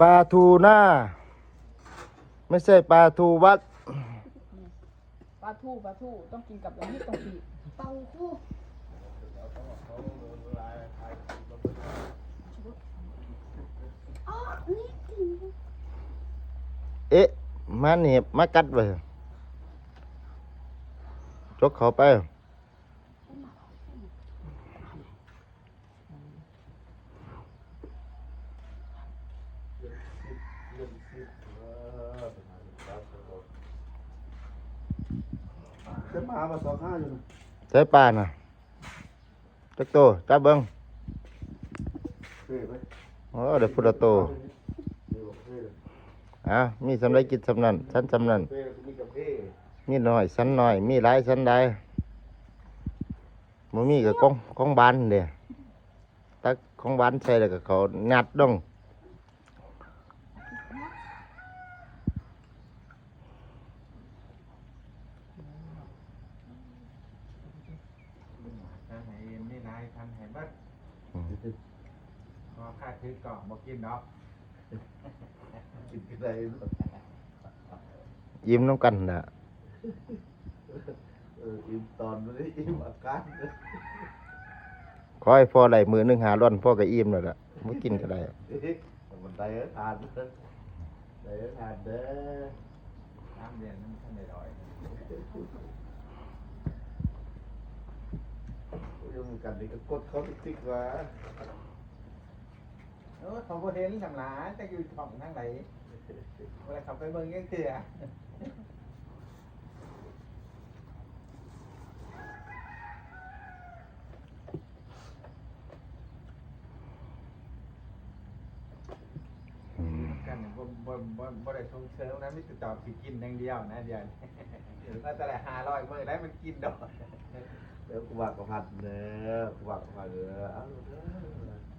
ปลาทูหน้า ไม่ใช่ปลาทูวัด ปลาทูปลาทูต้องกินกับอย่างนี้ต้องปีเต้าหู้อ๋อนี่กินเอ๊ะ มาเหน็บมากัดไปจกเขาไป จะมามาสองห้าอยู่นะใช้ปลาน่ะจักโตจับเบิ้งเฟ่ไปโอ้เดี๋ยวพุทธโตเดี๋ยวบอกเฟ่เลยอะมีสำไรกินสำนันชั้นสำนันเฟ่แล้วก็มีกับเฟ่มีน้อยสันน้อย มีหลายสันใดบ่มีกับกองกองบานเด้ตักของบานใส่แล้วก็เขางัดดง ทานไหเอ็ มนี่นายทานไหบัดพอค่าถือเกาะบอกกินดอกกินกันได้ยิ้มน้ำกันน่ะเอออิ่มตอนนี้อิ่มอาการขอให้พ่อไหลมือหนึงหาร้อนพ่อก็อิ่มแล้วล่ะบ่กินก็ได้มันได้ทานได้ทานเด้อน้ำเรียนน้ำท่านได้ดอย ยังกันนี่ก็กดเขาติ๊กๆว่าเออเขาบ่เห็นทำหลายแต่อยู่ช่องทางไหนเวลาเขาไปเบิ่งยังเถื่อกันเนี่ยบ่บ่บ่บ่ได้ส่งเสริมนะมีแต่ตอบสิกินอย่างเดียวนะเดียวนี้ว่าแต่ละ500มื้อแล้วมันกินดอก เดี๋ยวกูว่ากับพันเด้อกูว่ากับพันเด้อเอาเด้อไป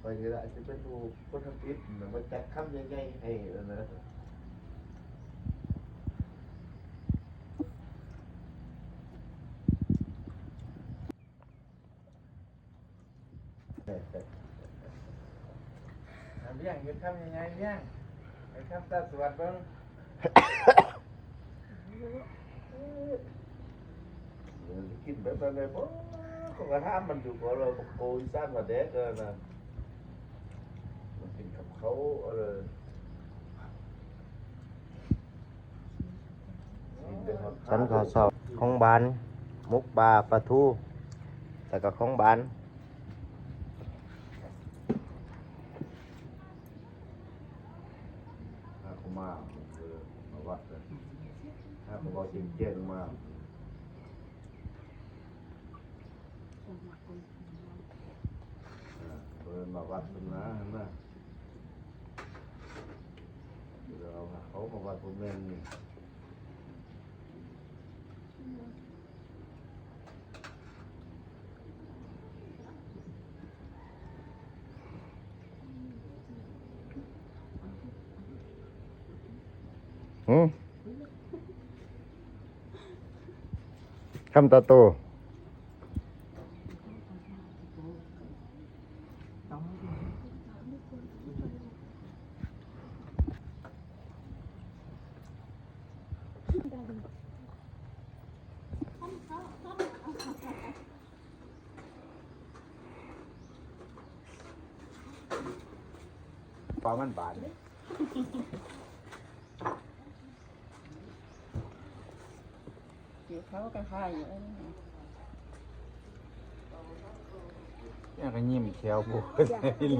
ไปก็ได้จะไปดูคนทำพิษมันจัดคำยังไงให้เนอาเบี้ยงเฮ็ดทำยังไงเบี้ยงเฮ็ดทำตาสวดเบิ่ง กินแบบนั้นเลยเพราะเขาก็ห้ามมันอยู่ก็เราโกยสั้นมาเด็กเลยนะมันกินกับเขาเออฉันขอสอบของบาน มุกปลาปลาทูแต่ก็ของบานถ้าเขามาเออมาวัดเลยถ้าเขาบอกจริงเจงมาเออมาวัดตรงนั้นนะเดี๋ยวเอาเขามาวัดผมเองนี่หืมคำตาโต ปลามันบานอยู่เขาก็ค่ายอยู่ไอ้นี่ยังก็ยิ้มแขวปูด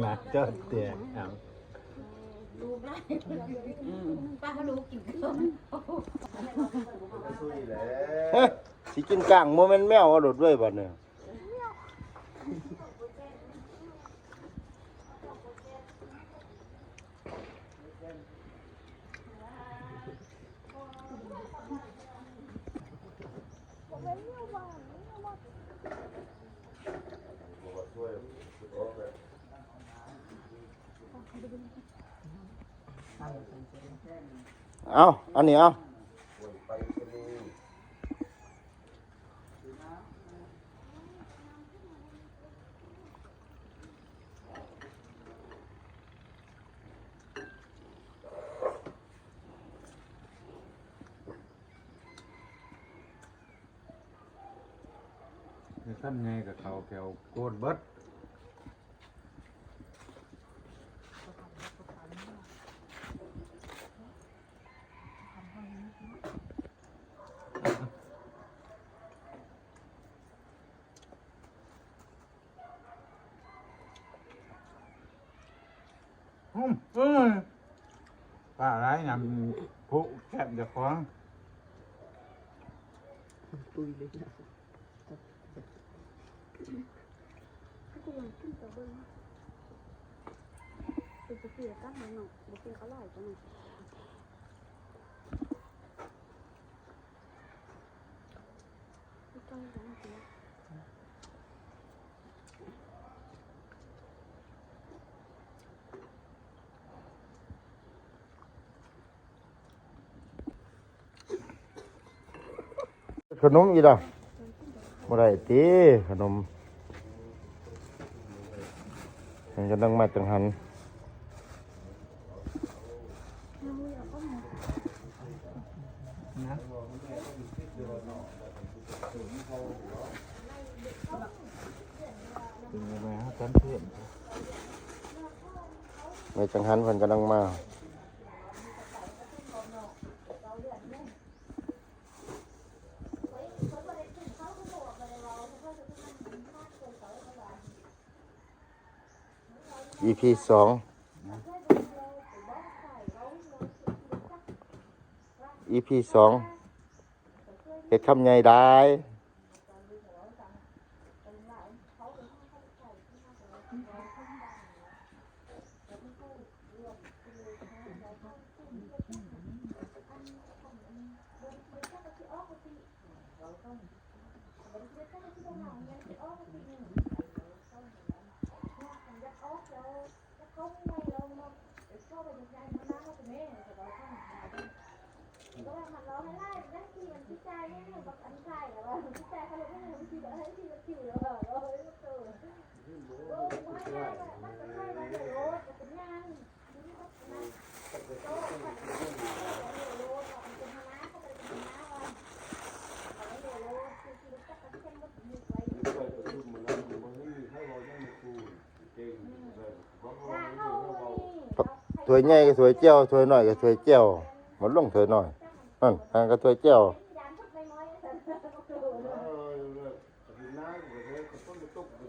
หลานเจ้าเตี้ยครับ ลูกได้ป้าลูกกินข้าวไม่ช่วยแล้เฮ้ยสิกินกลางโมเมนต์แมวเอาโดดด้วยบ่เนี่ยช่วยโอ เอาอันนี้เอาทำไงกับเขาแกวโคตรเบิด ป้าไร้ายยำผู้แคบจะฟ้องตุยเลยนะกูยังขึ้นตัวเบิ้งเป็นสติตั้งมันหนอกบุกเขาหล่อยจังไม่ต้องร้องเสีย ขนมอีดอกบ่ได้ติขนมมันกำลังมาจังหันเป็นยังไงฮะท่านเพื่อนมาจังหันเพิ่นกำลังมา EP สอง EP สองเฮ็ดคำใหญ่ได้ ถ้วยใหญ่ก็ถ้วยเจียวถ้วยน้อยก็ถ้วยเจียวหมดลงถ้วยน้อยนั่นอันก็ถ้วยเจียว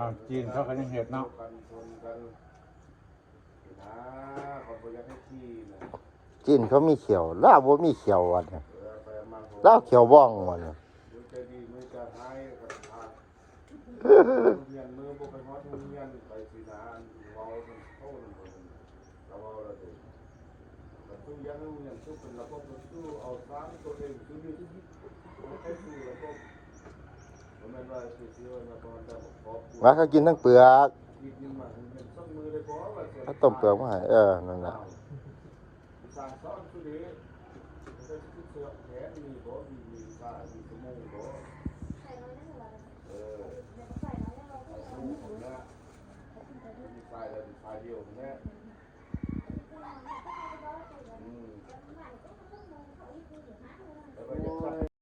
อ้าวจีนเขาก็ยังเห็ดเนาะจีนเขามีเขียวลาวบ่มีเขียวอันนี้ลาวเขียวบ้องวันนี้จะดีมือจะหายกับทางเรียนมือบ่ไปฮอดโรงเรียนไปสินานเว้าเป็นโทษเราเว้าแล้วเด้แต่ทุกอย่างโรงเรียนทุกเป็นระบบสู้เอาสร้างตัวเองคือนี่มันแค่สู้ระบบบ่แมาก็กินทั้งเปลือกถ้าต้มเปลือกมาให้เออ นั่นแหละ